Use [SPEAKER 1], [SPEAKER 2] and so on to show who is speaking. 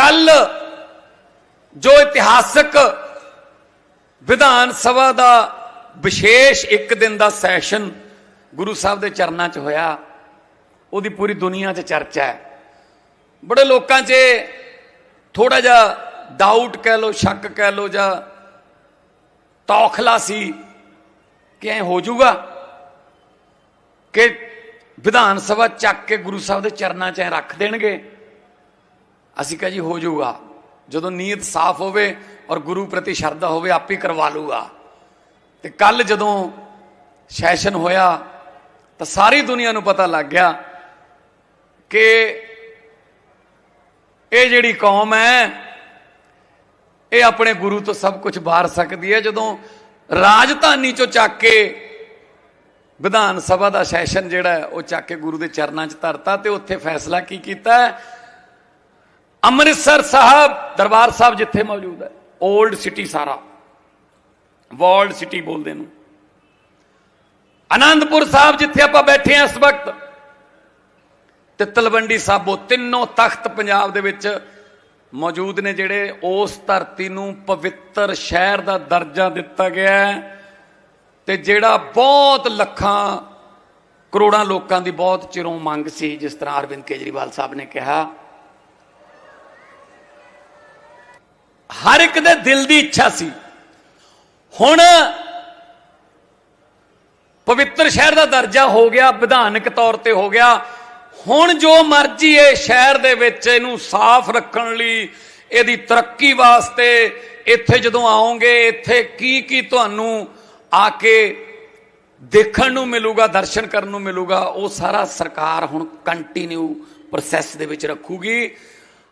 [SPEAKER 1] ਕੱਲ ਜੋ ਇਤਿਹਾਸਕ ਵਿਧਾਨ ਸਭਾ ਦਾ ਵਿਸ਼ੇਸ਼ ਇੱਕ ਦਿਨ ਦਾ ਸੈਸ਼ਨ ਗੁਰੂ ਸਾਹਿਬ ਦੇ ਚਰਨਾਂ 'ਚ ਹੋਇਆ, ਉਹਦੀ ਪੂਰੀ ਦੁਨੀਆ 'ਚ ਚਰਚਾ ਹੈ। ਬੜੇ ਲੋਕਾਂ 'ਚ ਥੋੜਾ ਜਿਹਾ ਡਾਊਟ ਕਹਿ ਲੋ ਸ਼ੱਕ ਕਹਿ ਲੋ ਜਾਂ ਤੌਖਲਾ ਸੀ ਕਿ ਐ ਹੋ ਜਾਊਗਾ ਕਿ ਵਿਧਾਨ ਸਭਾ ਚੱਕ ਕੇ ਗੁਰੂ ਸਾਹਿਬ ਦੇ ਚਰਨਾਂ 'ਚ ਐਂ ਰੱਖ ਦੇਣਗੇ। ਅਸੀਂ ਕਹਾਂ ਜੀ, ਹੋ ਜਾਊਗਾ। ਜਦੋਂ ਨੀਅਤ ਸਾਫ਼ ਹੋਵੇ ਔਰ ਗੁਰੂ ਪ੍ਰਤੀ ਸ਼ਰਧਾ ਹੋਵੇ, ਆਪੇ ਕਰਵਾ ਲੂਗਾ ਤੇ ਕੱਲ ਜਦੋਂ ਸੈਸ਼ਨ ਹੋਇਆ, ਤਾਂ ਸਾਰੀ ਦੁਨੀਆ ਨੂੰ ਪਤਾ ਲੱਗ ਗਿਆ ਕਿ ਇਹ ਜਿਹੜੀ ਕੌਮ ਹੈ, ਇਹ ਆਪਣੇ ਗੁਰੂ ਤੋਂ ਸਭ ਕੁਝ ਬਾਰ ਸਕਦੀ ਹੈ। ਜਦੋਂ ਰਾਜਧਾਨੀ ਚੋਂ ਚੱਕ ਕੇ ਵਿਧਾਨ ਸਭਾ ਦਾ ਸੈਸ਼ਨ ਜਿਹੜਾ ਉਹ ਚੱਕ ਕੇ ਗੁਰੂ ਦੇ ਚਰਨਾਂ 'ਚ ਧਰਤਾ ਤੇ ਉੱਥੇ ਫੈਸਲਾ ਕੀ ਕੀਤਾ ਅੰਮ੍ਰਿਤਸਰ ਸਾਹਿਬ, ਦਰਬਾਰ ਸਾਹਿਬ ਜਿੱਥੇ ਮੌਜੂਦ ਹੈ 올ਡ ਸਿਟੀ ਸਾਰਾ। ਵਰਲਡ ਸਿਟੀ ਬੋਲਦੇ ਨੂੰ ਆਨੰਦਪੁਰ ਸਾਹਿਬ ਜਿੱਥੇ ਆਪਾਂ ਬੈਠੇ ਹਾਂ ਇਸ ਵਕਤ, ਤੇ ਤਲਵੰਡੀ ਸਾਬੋ ਤਿੰਨੋਂ ਤਖਤ ਪੰਜਾਬ ਦੇ ਵਿੱਚ ਮੌਜੂਦ ਨੇ ਜਿਹੜੇ ਉਸ ਧਰਤੀ ਨੂੰ ਪਵਿੱਤਰ ਸ਼ਹਿਰ ਦਾ ਦਰਜਾ ਦਿੱਤਾ ਗਿਆ ਹੈ, ਤੇ ਜਿਹੜਾ ਬਹੁਤ ਲੱਖਾਂ, ਕਰੋੜਾਂ ਲੋਕਾਂ ਦੀ ਬਹੁਤ ਚਿਰੋਂ ਮੰਗ ਸੀ, ਜਿਸ ਤਰ੍ਹਾਂ ਅਰਵਿੰਦ ਕੇਜਰੀਵਾਲ ਸਾਹਿਬ ਨੇ ਕਿਹਾ। ਹਰ ਇੱਕ ਦੇ ਦਿਲ ਦੀ ਇੱਛਾ ਸੀ। ਹੁਣ ਪਵਿੱਤਰ ਸ਼ਹਿਰ ਦਾ ਦਰਜਾ ਹੋ ਗਿਆ, ਵਿਧਾਨਕ ਤੌਰ ਤੇ ਹੋ ਗਿਆ। ਹੁਣ ਜੋ ਮਰਜ਼ੀ ਇਹ ਸ਼ਹਿਰ ਦੇ ਵਿੱਚ ਇਹਨੂੰ ਸਾਫ਼ ਰੱਖਣ ਲਈ, ਇਹਦੀ ਤਰੱਕੀ ਵਾਸਤੇ ਇੱਥੇ ਜਦੋਂ ਆਓਗੇ, ਇੱਥੇ ਕੀ ਕੀ ਤੁਹਾਨੂੰ ਆ ਕੇ ਦੇਖਣ ਨੂੰ ਮਿਲੂਗਾ, ਦਰਸ਼ਨ ਕਰਨ ਨੂੰ ਮਿਲੂਗਾ, ਉਹ ਸਾਰਾ ਸਰਕਾਰ ਹੁਣ ਕੰਟੀਨਿਊ ਪ੍ਰੋਸੈਸ ਦੇ ਵਿੱਚ ਰੱਖੂਗੀ।